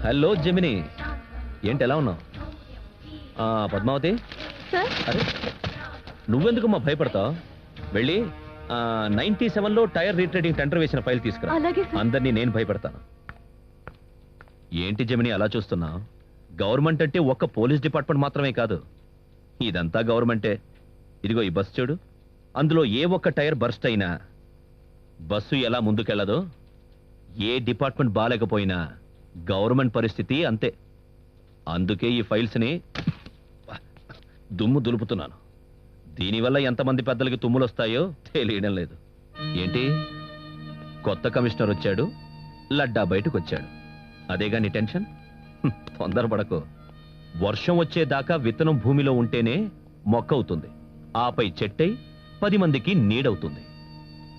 Hello Gemini. ఏంటి ఎలా ఉన్నావు? ఆ, పద్మావతి? అరే నువ్వెందుకు మా భయపడతావు? వెళ్ళి నైన్టీ సెవెన్లో టైర్ రీట్రేడింగ్ టెండర్ వేసిన ఫైల్ తీసుకురా. అందరినీ నేను భయపెడతాను. ఏంటి జమిని అలా చూస్తున్నా గవర్నమెంట్ అంటే ఒక్క పోలీస్ డిపార్ట్మెంట్ మాత్రమే కాదు. ఇదంతా గవర్నమెంటే. ఇదిగో ఈ బస్ చూడు. అందులో ఏ ఒక్క టైర్ బర్స్ట్ అయినా బస్సు ఎలా ముందుకెళ్ళదో ఏ డిపార్ట్మెంట్ బాగాలేకపోయినా గవర్నమెంట్ పరిస్థితి అంతే. అందుకే ఈ ఫైల్స్ని దుమ్ము దులుపుతున్నాను. దీనివల్ల ఎంతమంది పెద్దలకి తుమ్ములు వస్తాయో తెలియడం లేదు. ఏంటి? కొత్త కమిషనర్ వచ్చాడు లడ్డా బయటకు వచ్చాడు అదేగా నీ టెన్షన్? తొందరపడకు. వర్షం వచ్చేదాకా విత్తనం భూమిలో ఉంటేనే మొక్క అవుతుంది. ఆపై చెట్టై పది మందికి నీడవుతుంది.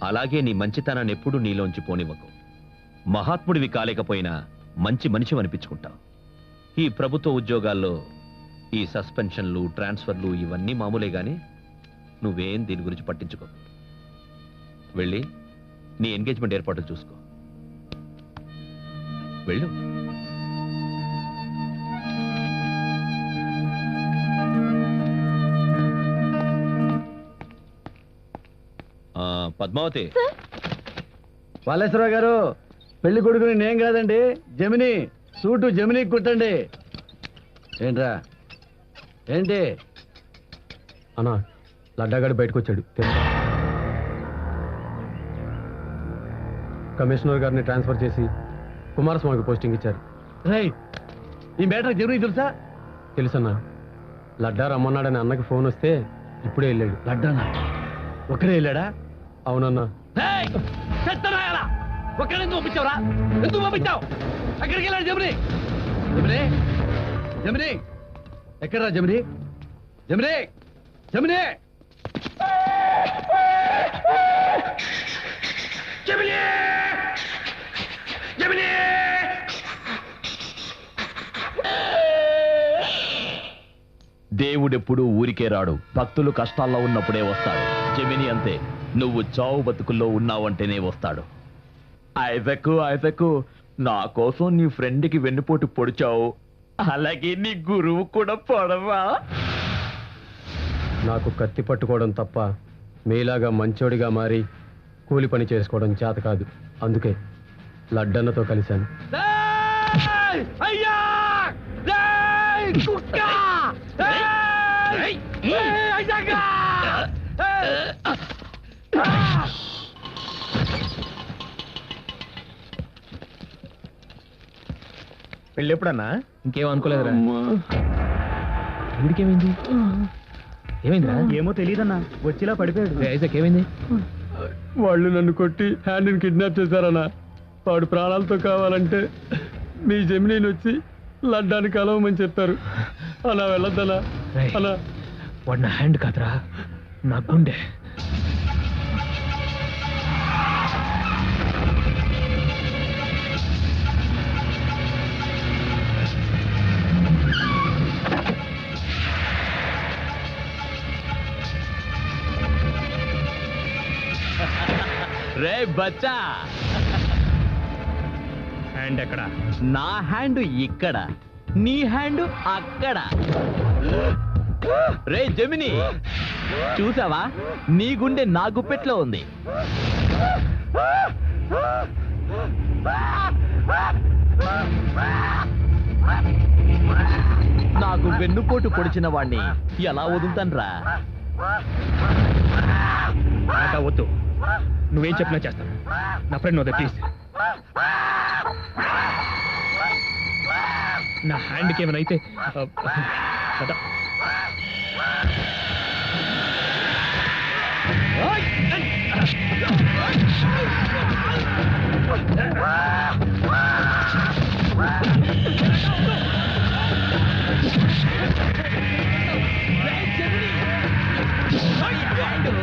అలాగే నీ మంచితనాన్ని ఎప్పుడూ నీలోంచి పోనివ్వకు. మహాత్ముడివి కాలేకపోయినా మంచి మనిషి అనిపించుకుంటావు ఈ ప్రభుత్వ ఉద్యోగాల్లో ఈ సస్పెన్షన్లు ట్రాన్స్ఫర్లు ఇవన్నీ మామూలే గాని నువ్వేం దీని గురించి పట్టించుకో. వెళ్ళి నీ ఎంగేజ్మెంట్ ఏర్పాట్లు చూసుకో. వెళ్ళు. పద్మావతి. వాలేశ్వరరావు గారు! పెళ్ళి కొడుకుని నేను కాదండి జమిని. సూటు జమిని కుట్టండి. ఏంట్రా? ఏంటి? అన్నా లడ్డాగాడు బయటకు వచ్చాడు కమిషనర్ గారిని ట్రాన్స్ఫర్ చేసి కుమారస్వామికి పోస్టింగ్ ఇచ్చారు. రై ఈ మేటర్ జమిని తెలుసా? తెలుసన్నా. లడ్డా రమ్మన్నాడని అన్నకి ఫోన్ వస్తే ఇప్పుడే వెళ్ళాడు. లడ్డానా? ఒక్కడే వెళ్ళాడా? అవునన్నా. ఒక్కడే ఎందుకు పంపించావురా ఎందుకు పంపించావు అక్కడికి వెళ్ళాడు జమిని. జమిని జమిని. ఎక్కడరా జమిని? జమిని జమిని. జమిని జమిని. దేవుడెప్పుడు ఊరికే రాడు. భక్తులు కష్టాల్లో ఉన్నప్పుడే వస్తాడు. జమిని అంతే. నువ్వు చావు బతుకుల్లో ఉన్నావంటేనే వస్తాడు. ఐజకు ఐజకు నా కోసం నీ ఫ్రెండ్కి వెన్నుపోటు పొడిచావు. అలాగే నీ గురువు కూడా పొడవా? నాకు కత్తి పట్టుకోవడం తప్ప మీలాగా మంచోడిగా మారి కూలి పని చేసుకోవడం చేత కాదు. అందుకే లడ్డన్నతో కలిశాను! అయ్యా! పెళ్ళి ఎప్పుడన్నా ఇంకేం అనుకోలేదురా వీడికేమైంది ఏమైందిరా? ఏమో తెలియదన్నా వచ్చిలా పడిపోయాడు. ఐజాక్ ఏమైంది? వాళ్ళు నన్ను కొట్టి హ్యాండ్ని కిడ్నాప్ చేశారన్నా. వాడు ప్రాణాలతో కావాలంటే మీ జమినీని వచ్చి లడ్డానికి కలవమని చెప్పారు. అలా వెళ్ళొద్దనా. అలా వాడు నా హ్యాండ్ కాదురా. నా గుండె. రే బచ్చా. హ్యాండ్ ఎక్కడ? నా హ్యాండ్ ఇక్కడ నీ హ్యాండ్ అక్కడ. రే జమిని చూసావా? నీ గుండె నా గుప్పెట్లో ఉంది. నాకు వెన్నుపోటు పొడిచిన వాణ్ణి ఎలా వదులుతాన్రా? వద్దు. నువ్వేం చెప్పినా చేస్తాను. నా ఫ్రెండ్ వద్ద ప్లీజ్ నా హ్యాండ్కి ఏమైనా అయితే కదా Oh!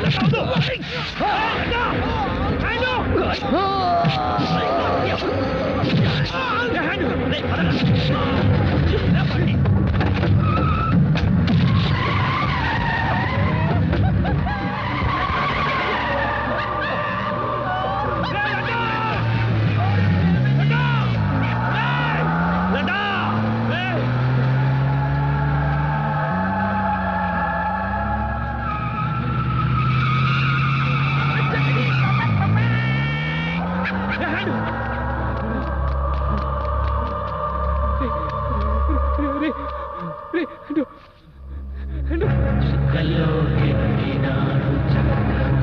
Oh, my God. కల్లో ఎక్కినాడు చక్కగా